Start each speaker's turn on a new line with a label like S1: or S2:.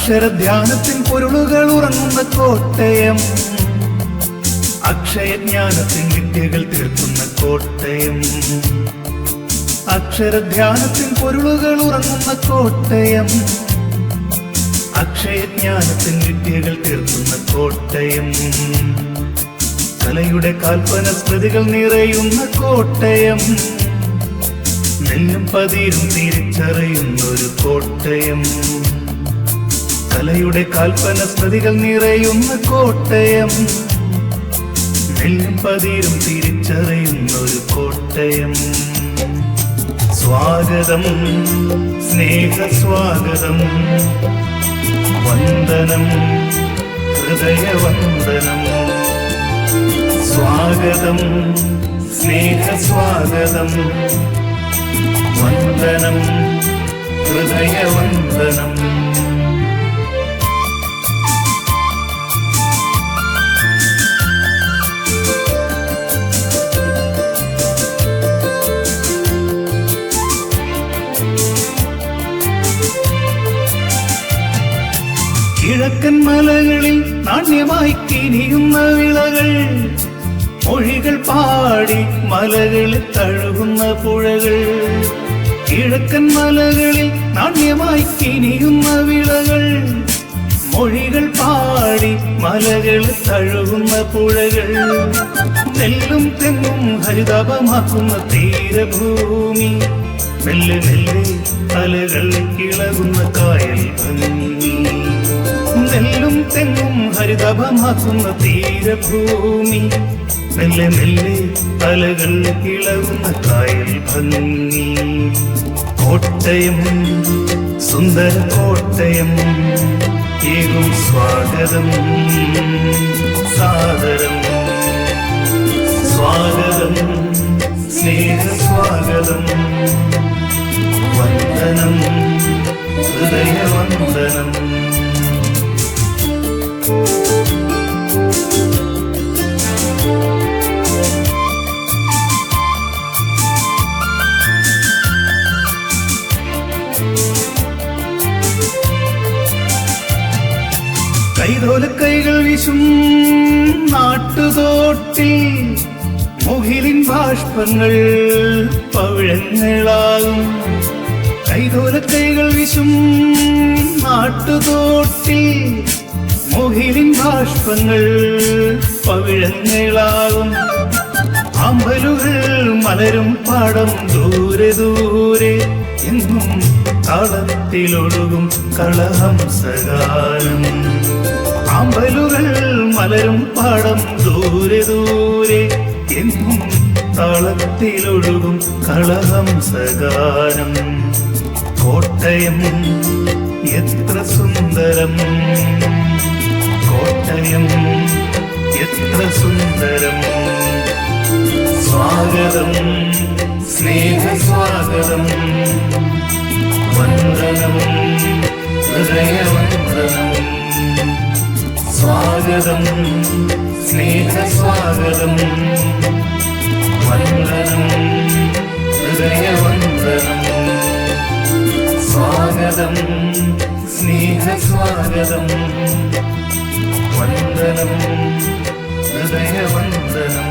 S1: അക്ഷരധ്യാനത്തിൻ പൊരുളുകൾ ഉറങ്ങുന്ന കോട്ടയം. അക്ഷയജ്ഞാനത്തിൻ വിദ്യകൾ തീർക്കുന്ന കോട്ടയം. അക്ഷരധ്യാനത്തിൻ പൊരുളുകൾ ഉറങ്ങുന്ന കോട്ടയം. അക്ഷയജ്ഞാനത്തിൻ വിദ്യകൾ തീർക്കുന്ന കോട്ടയം. കലയുടെ കാൽപ്പന സ്മൃതികൾ നിറയുന്ന കോട്ടയം. നെല്ലും പതിരും തിരിച്ചറിയുന്ന ഒരു കോട്ടയം. കലയുടെ കാൽപ്പന സ്മൃതികൾ നിറയുന്ന കോട്ടയം. നെല്ലും തിരിച്ചറിയുന്ന ഒരു കോട്ടയം. സ്വാഗതം സ്നേഹ സ്വാഗതം വന്ദനം ഹൃദയവന്ദനം. സ്വാഗതം സ്നേഹ കിഴക്കൻ മലകളിൽ നാണ്യമായി കിനിയുന്ന വിളകൾ. മൊഴികൾ പാടി മലകളിൽ തഴുകുന്ന പുഴകൾ. കിഴക്കൻ മലകളിൽ നാണ്യമായി കിനിയുന്ന വിളകൾ. മൊഴികൾ പാടി മലകളിൽ തഴുകുന്ന പുഴകൾ. നെല്ലും തെങ്ങും ഹരിതാപമാക്കുന്ന തീരഭൂമി. മെല്ലെ മെല്ലെ അലകൾ കിളകുന്ന കായൽ ഭംഗി തെങ്ങും ഹരിതാപമാക്കുന്ന തീരഭൂമി. മെല്ലെ മെല്ലെ തലകൾ ഇളകുന്ന കായൽ ഭംഗി. കോട്ടയം സുന്ദര കോട്ടയം ഏകും സ്വാഗതം. സാദരം സ്വാഗതം സ്നേഹ സ്വാഗതം വന്ദനം. വിശും നാട്ടുതോട്ടിൽ മുകിലിൻ ബാഷ്പങ്ങൾ പവിഴങ്ങളാകും. കൈതോലക്കൈകൾ വിശും നാട്ടുതോട്ടിൽ മുകിലിൻ ബാഷ്പങ്ങൾ പവിഴങ്ങളാകും. അമ്പലുകൾ മലരും പാടം ദൂരെ ദൂരെ എന്നും താളത്തിലൊഴുകും കളഹംസകാലം. അമ്പലുകൾ മലരും പാടം ദൂരെ ദൂരെ എന്നും താളത്തിലൊഴുകും കളഹംസകാലം കോട്ടയം എത്ര സുന്ദരം. കോട്ടയം എത്ര സുന്ദരം. സ്വാഗതം സ്വാഗതം സ്നേഹ സ്വാഗതം വന്ദനം ഹൃദയവന്ദനം. സ്വാഗതം സ്നേഹ സ്വാഗതം വന്ദനം ഹൃദയവന്ദനം.